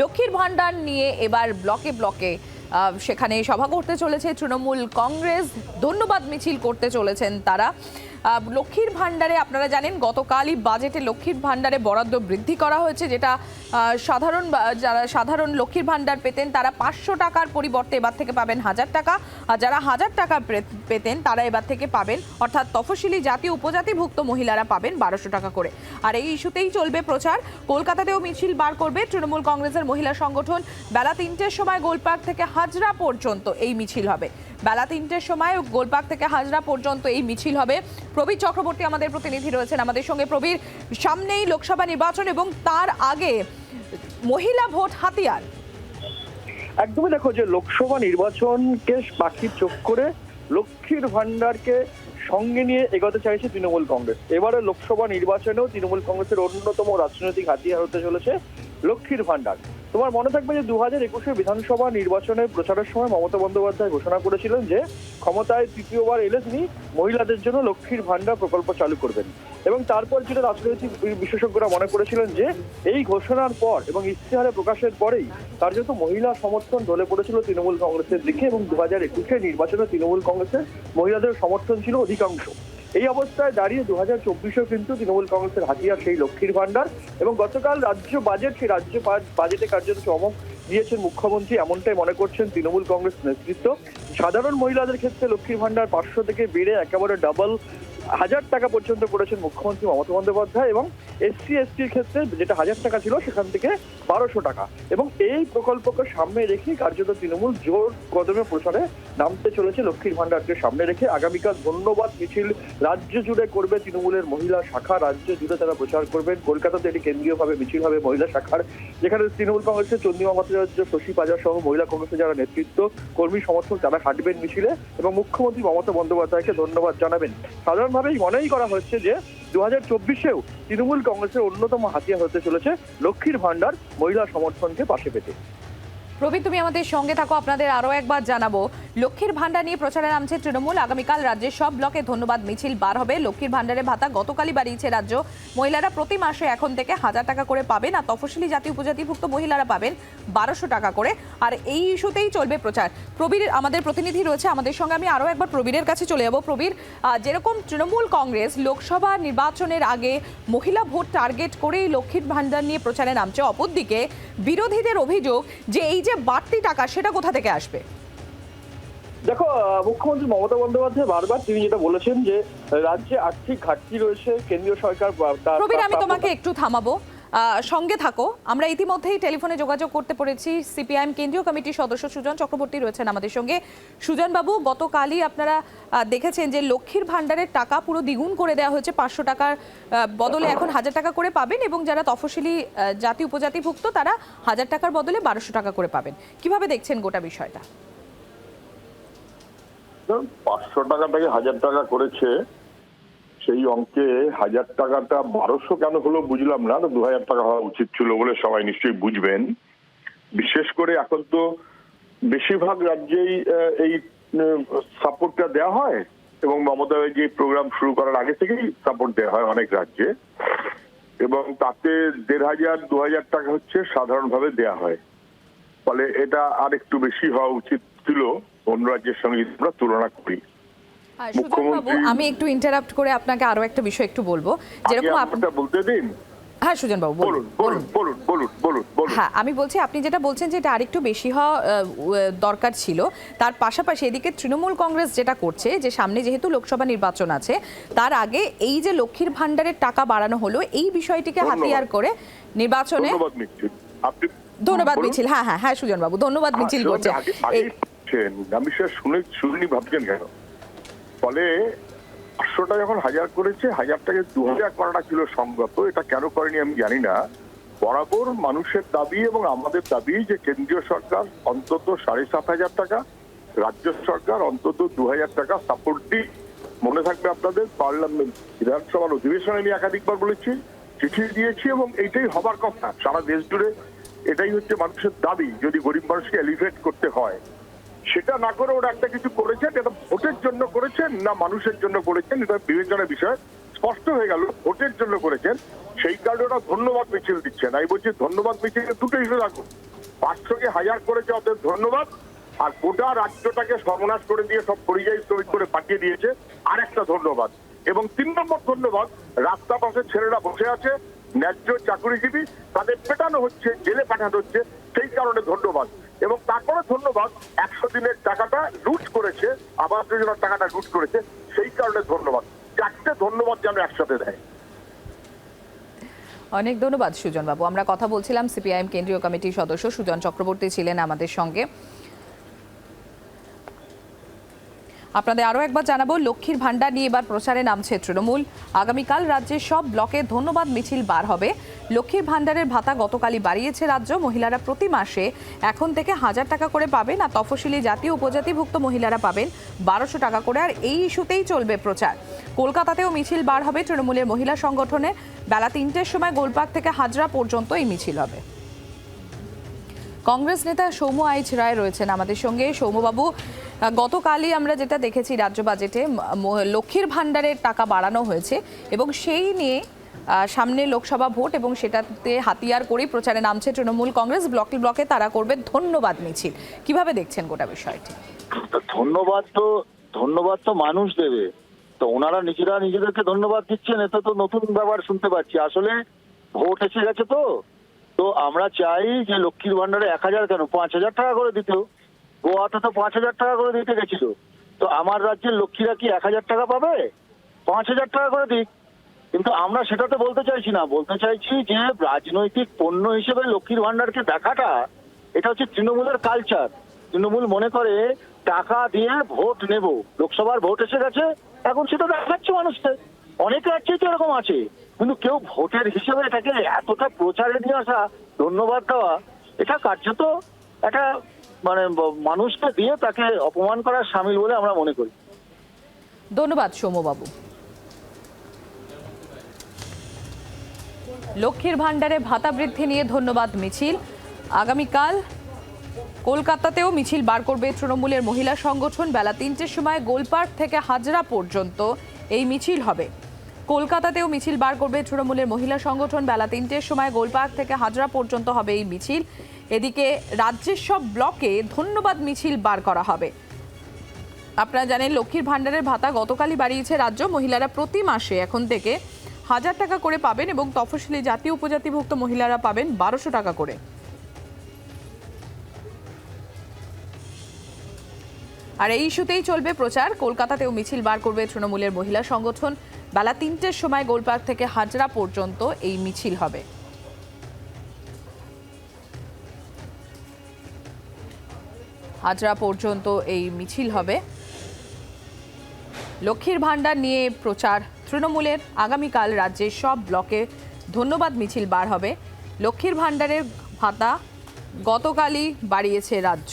লক্ষ্মীর ভাণ্ডার নিয়ে এবার ব্লকে ব্লকে সেখানে সভা করতে চলেছে তৃণমূল কংগ্রেস। ধন্যবাদ মিছিল করতে চলেছেন তারা। লক্ষ্মীর ভাণ্ডারে আপনারা জানেন, গতকালই বাজেটে লক্ষ্মীর ভাণ্ডারে বরাদ্দ বৃদ্ধি করা হয়েছে, যেটা সাধারণ যারা সাধারণ লক্ষ্মীর ভাণ্ডার পেতেন, তারা পাঁচশো টাকার পরিবর্তে এবার থেকে পাবেন হাজার টাকা। আর যারা হাজার টাকা পেতেন, তারা এবার থেকে পাবেন, অর্থাৎ তফসিলি জাতি, উপজাতিভুক্ত মহিলারা পাবেন বারোশো টাকা করে। আর এই ইস্যুতেই চলবে প্রচার। কলকাতাতেও মিছিল বার করবে তৃণমূল কংগ্রেসের মহিলা সংগঠন। বেলা তিনটের সময় গোলপার্ক থেকে হাজরা পর্যন্ত এই মিছিল হবে। বেলা তিনটের সময় গোলপার্ক থেকে হাজরা পর্যন্ত এই মিছিল হবে। প্রবীর চক্রবর্তী আমাদের প্রতিনিধি রয়েছেন আমাদের সঙ্গে। প্রবীর, সামনেই লোকসভা নির্বাচন এবং তার আগে মহিলা ভোট হাতিয়ার। একদমই দেখো যে লোকসভা নির্বাচনকে পাখির চোখ করে লক্ষ্মীর ভান্ডারকে সঙ্গে নিয়ে এগোতে চাইছে তৃণমূল কংগ্রেস। এবারে লোকসভা নির্বাচনেও তৃণমূল কংগ্রেসের অন্যতম রাজনৈতিক হাতিয়ার হতে চলেছে লক্ষ্মীর ভান্ডার তোমার মনে থাকবে যে দু হাজার একুশে বিধানসভা নির্বাচনের প্রচারের সময় মমতা বন্দ্যোপাধ্যায় ঘোষণা করেছিলেন যে ক্ষমতায় তৃতীয়বার এলে তিনি মহিলাদের জন্য লক্ষ্মীর ভান্ডার প্রকল্প চালু করবেন। এবং তারপর যেটা রাজনৈতিক বিশেষজ্ঞরা মনে করেছিলেন যে এই ঘোষণার পর এবং ইশতেহারে প্রকাশের পরেই তার যেহেতু মহিলা সমর্থন দলে পড়েছিল তৃণমূল কংগ্রেসের দিকে এবং দু হাজার একুশে নির্বাচনে তৃণমূল কংগ্রেসের মহিলাদের সমর্থন ছিল অধিকাংশ। এই অবস্থায় দাঁড়িয়ে দু হাজার চব্বিশেও কিন্তু তৃণমূল কংগ্রেসের হাতিয়ার সেই লক্ষ্মীর ভাণ্ডার এবং গতকাল রাজ্য বাজেট, সেই রাজ্য বাজেটে কার্যত চমক দিয়েছেন মুখ্যমন্ত্রী, এমনটাই মনে করছেন তৃণমূল কংগ্রেস নেতৃত্ব। সাধারণ মহিলাদের ক্ষেত্রে লক্ষ্মীর ভাণ্ডার পাঁচশো থেকে বেড়ে একেবারে ডাবল হাজার টাকা পর্যন্ত করেছেন মুখ্যমন্ত্রী মমতা বন্দ্যোপাধ্যায় এবং এসসি, এসটির ক্ষেত্রে যেটা হাজার টাকা ছিল সেখান থেকে বারোশো টাকা। এবং এই প্রকল্পকে সামনে রেখে কার্যত তৃণমূল জোর কদমে প্রচারে নামতে চলেছে লক্ষ্মীর ভান্ডারকে সামনে রেখে। আগামীকাল ধন্যবাদ মিছিল রাজ্য জুড়ে করবে তৃণমূলের মহিলা শাখা। রাজ্য জুড়ে তারা প্রচার করবেন। কলকাতাতে এটি কেন্দ্রীয়ভাবে মিছিল হবে মহিলা শাখার। যেখানে তৃণমূল কংগ্রেসের চন্দ্রিমা ভট্টাচার্য, শশী পাজার সহ মহিলা কংগ্রেসের যারা নেতৃত্ব, কর্মী সমর্থক তারা হাঁটবেন মিছিলে এবং মুখ্যমন্ত্রী মমতা বন্দ্যোপাধ্যায়কে ধন্যবাদ জানাবেন। সাধারণভাবেই মনেই করা হচ্ছে যে দু হাজার চব্বিশেও তৃণমূল কংগ্রেসের অন্যতম হাতিয়া হতে চলেছে লক্ষ্মীর ভান্ডার মহিলা সমর্থনকে পাশে পেতে। প্রবীর, তুমি আমাদের সঙ্গে থাকো, আপনাদের আরও একবার জানাব। লক্ষ্মীর ভাণ্ডার নিয়ে প্রচারে নামছে তৃণমূল। আগামীকাল রাজ্যের সব ব্লকে ধন্যবাদ, মিছিল বার হবে। লক্ষ্মীর ভাণ্ডারের ভাতা গতকালই বাড়িয়েছে রাজ্য। মহিলারা প্রতি মাসে এখন থেকে হাজার টাকা করে পাবেন আর তফসিলি জাতি উপজাতিভুক্ত মহিলারা পাবেন বারোশো টাকা করে। আর এই ইস্যুতেই চলবে প্রচার। প্রবীর, আমাদের প্রতিনিধি রয়েছে আমাদের সঙ্গে। আমি আরও একবার প্রবীরের কাছে চলে যাব। প্রবীর যেরকম তৃণমূল কংগ্রেস লোকসভা নির্বাচনের আগে মহিলা ভোট টার্গেট করেই লক্ষ্মীর ভাণ্ডার নিয়ে প্রচারে নামছে। অপরদিকে বিরোধীদের অভিযোগ যে এই যে বাড়তি টাকা সেটা কোথা থেকে আসবে? দেখো মুখ্যমন্ত্রী মমতা বন্দ্যোপাধ্যায় বারবার তিনি যেটা বলেছেন যে রাজ্যে আর্থিক ঘাটতি রয়েছে কেন্দ্রীয় সরকার প্রবীর আমি তোমাকে একটু থামাবো। সঙ্গে থাকো। আমরা ইতিমধ্যেই টেলিফোনে যোগাযোগ করতে পেরেছি সিপিআইএম কেন্দ্রীয় কমিটির সদস্য সুজন চক্রবর্তী রয়েছেন আমাদের সঙ্গে। সুজনবাবু, গতকালই আপনারা দেখেছেন যে লক্ষ্মীর ভাণ্ডারের টাকা পুরো দ্বিগুণ করে দেওয়া হয়েছে। পাঁচশো টাকার বদলে এখন হাজার টাকা করে পাবেন এবং যারা তফসিলি জাতি উপজাতিভুক্ত তারা হাজার টাকার বদলে বারোশো টাকা করে পাবেন। কীভাবে দেখছেন গোটা বিষয়টা? পাঁচশো টাকা থেকে হাজার টাকা করেছে সেই অঙ্কে হাজার টাকাটা বারোশো কেন হলো বুঝলাম না দু হাজার টাকা হওয়া উচিত ছিল বলে সবাই নিশ্চয়ই বুঝবেন। বিশেষ করে এখন তো বেশিরভাগ রাজ্যেই এই সাপোর্টটা দেওয়া হয় এবং মমতা যে প্রোগ্রাম শুরু করার আগে থেকেই সাপোর্ট দেওয়া হয় অনেক রাজ্যে। এবং তাতে দেড় হাজার, দু হাজার টাকা হচ্ছে সাধারণভাবে দেওয়া হয়। ফলে এটা আর একটু বেশি হওয়া উচিত ছিল। অন্য রাজ্যের সঙ্গে আমরা তুলনা করি। মুখ্যমন্ত্রী- আমি একটু ইন্টারাপ্ট করে আপনাকে আরও একটা বিষয় একটু বলব। যেরকম বলতে দিন। হ্যাঁ সুজন বাবু বলুন বলুন বলুন। বলুন হ্যাঁ আমি বলছি আপনি যেটা বলছেন যে এটা আরেকটু বেশি হওয়া দরকার ছিল। তার পাশাপাশি এদিকে তৃণমূল কংগ্রেস যেটা করছে যে সামনে যেহেতু লোকসভা নির্বাচন আছে তার আগে এই যে লক্ষ্মীর ভাণ্ডারের টাকা বাড়ানো হলো এই বিষয়টিকে হাতিয়ার করে নির্বাচনে ধন্যবাদ মিছিল। হ্যাঁ হ্যাঁ হ্যাঁ সুজন বাবু ধন্যবাদ মিছিল করছে। বলছেন, আমি শুনে শুনিনি ভাবছেন কেন? ফলে পাঁচশোটা যখন হাজার করেছে, হাজারটাকে দু হাজার করাটা ছিল সঙ্গত এটা কেন করেনি আমি জানি না। বরাবর মানুষের দাবি এবং আমাদের দাবি যে কেন্দ্রীয় সরকার অন্তত সাড়ে সাত হাজার টাকা, রাজ্য সরকার অন্তত দু হাজার টাকা সাপোর্ট দিক। মনে থাকবে আপনাদের, পার্লামেন্ট, বিধানসভার অধিবেশনে আমি একাধিকবার বলেছি, চিঠি দিয়েছি এবং এইটাই হবার কথা। সারা দেশ জুড়ে এটাই হচ্ছে মানুষের দাবি, যদি গরিব মানুষকে এলিভেট করতে হয়। সেটা না করে ওরা একটা কিছু করেছেন এটা ভোটের জন্য করেছেন না মানুষের জন্য করেছেন, এটা বিবেচনার বিষয়। স্পষ্ট হয়ে গেল, ভোটের জন্য করেছেন। সেই কারণে ওরা ধন্যবাদ মিছিল দিচ্ছেন আমি বলছি, ধন্যবাদ মিছিলে দুটো ইস্যু রাখুন। পাঁচশোকে হাজার করেছে ওদের ধন্যবাদ। আর গোটা রাজ্যটাকে সর্বনাশ করে দিয়ে সব পরিযায়ী শ্রমিক করে পাঠিয়ে দিয়েছে আর একটা ধন্যবাদ। এবং তিন নম্বর ধন্যবাদ, রাস্তা পাশে ছেলেরা বসে আছে, ন্যায্য চাকরিজীবী, তাদের পেটানো হচ্ছে, জেলে পাঠানো হচ্ছে, সেই কারণে ধন্যবাদ। এবং তারপরে ধন্যবাদ, একশো দিনের টাকাটা লুট করেছে আবাস যোজনার টাকাটা লুট করেছে, সেই কারণে ধন্যবাদ। চারটে ধন্যবাদ যেন একসাথে দেয়। অনেক ধন্যবাদ, সুজন বাবু। আমরা কথা বলছিলাম সিপিআইএম কেন্দ্রীয় কমিটির সদস্য সুজন চক্রবর্তী ছিলেন আমাদের সঙ্গে। আপনাদের আরও একবার জানাব, লক্ষ্মীর ভাণ্ডার নিয়ে এবার প্রচারে নামছে তৃণমূল। আগামীকাল রাজ্যের সব ব্লকে ধন্যবাদ মিছিল বার হবে। লক্ষ্মীর ভাণ্ডারের ভাতা গতকালই বাড়িয়েছে রাজ্য। মহিলারা প্রতি মাসে এখন থেকে হাজার টাকা করে পাবেন আর তফসিলি জাতি উপজাতিভুক্ত মহিলারা পাবেন বারোশো টাকা করে। আর এই ইস্যুতেই চলবে প্রচার। কলকাতাতেও মিছিল বার হবে তৃণমূলের মহিলা সংগঠনে বেলা তিনটের সময় গোলপাক থেকে হাজরা পর্যন্ত এই মিছিল হবে। কংগ্রেস নেতা সৌম্য আইচ রায় রয়েছেন আমাদের সঙ্গে। সৌম্যবাবু গতকালই আমরা যেটা দেখেছি রাজ্য বাজেটে লক্ষ্মীর ভাণ্ডারের টাকা বাড়ানো হয়েছে এবং সেই নিয়ে সামনে লোকসভা ভোট এবং সেটাতে হাতিয়ার করেই প্রচারে নামছে তৃণমূল কংগ্রেস। ব্লকে ব্লকে তারা করবে ধন্যবাদ মিছিল। কীভাবে দেখছেন গোটা বিষয়টি? ধন্যবাদ তো ধন্যবাদ তো মানুষ দেবে। তো ওনারা নিজেরা নিজেদেরকে ধন্যবাদ দিচ্ছেন এটা তো নতুন ব্যাপার শুনতে পাচ্ছি। আসলে ভোট এসে গেছে তো। তো আমরা চাই যে লক্ষ্মীর ভান্ডারে এক হাজার কেন? পাঁচ হাজার টাকা করে দিত। গোয়াতে তো পাঁচ হাজার টাকা করে দিতে গেছিল। তো আমার রাজ্যের লক্ষ্মীরা কি এক হাজার টাকা পাবে? পাঁচ হাজার টাকা করে দিক। কিন্তু আমরা সেটা তো বলতে চাইছি না। বলতে চাইছি যে রাজনৈতিক পণ্য হিসেবে লক্ষ্মীর ভান্ডারকে দেখাটা, এটা হচ্ছে তৃণমূলের কালচার তৃণমূল মনে করে, টাকা দিয়ে ভোট নেব। লোকসভার ভোট এসে গেছে, এখন সেটা দেখাচ্ছে মানুষকে। অনেক রাজ্যেই তো এরকম আছে। কিন্তু কেউ ভোটের হিসেবে এটাকে এতটা প্রচারে নিয়ে আসা, ধন্যবাদ দেওয়া, এটা কার্যত একটা মানে মানুষকে দিয়ে তাকে অপমান করার সামিল বলে আমরা মনে করি। ধন্যবাদ সৌম্যবাবু। লক্ষ্মীর ভাণ্ডারে ভাতা বৃদ্ধি নিয়ে ধন্যবাদ মিছিল। আগামীকাল কলকাতাতেও মিছিল বার করবে তৃণমূলের মহিলা সংগঠন। বেলা তিনটের সময় গোলপার্ক থেকে হাজরা পর্যন্ত এই মিছিল হবে। কলকাতাতেও মিছিল বার করবে তৃণমূলের মহিলা সংগঠন। বেলা তিনটের সময় গোলপার্ক থেকে হাজরা পর্যন্ত হবে এই মিছিল। এদিকে রাজ্যের সব ব্লকে ধন্যবাদ মিছিল বার করা হবে। আপনারা জানেন, লক্ষ্মীর ভাণ্ডারের ভাতা গতকালই বাড়িয়েছে রাজ্য। মহিলারা প্রতি মাসে এখন থেকে হাজার টাকা করে পাবেন এবং তফসিলি জাতি উপজাতিভুক্ত মহিলারা পাবেন বারোশো টাকা করে। আর এই ইস্যুতেই চলবে প্রচার। কলকাতাতেও মিছিল বার করবে তৃণমূলের মহিলা সংগঠন। বেলা তিনটের সময় গোলপার্ক থেকে হাজরা পর্যন্ত এই মিছিল হবে। হাজরা পর্যন্ত এই মিছিল হবে। লক্ষ্মীর ভাণ্ডার নিয়ে প্রচার তৃণমূলের। আগামীকাল রাজ্যের সব ব্লকে ধন্যবাদ মিছিল বার হবে। লক্ষ্মীর ভাণ্ডারের ভাতা গতকালই বাড়িয়েছে রাজ্য।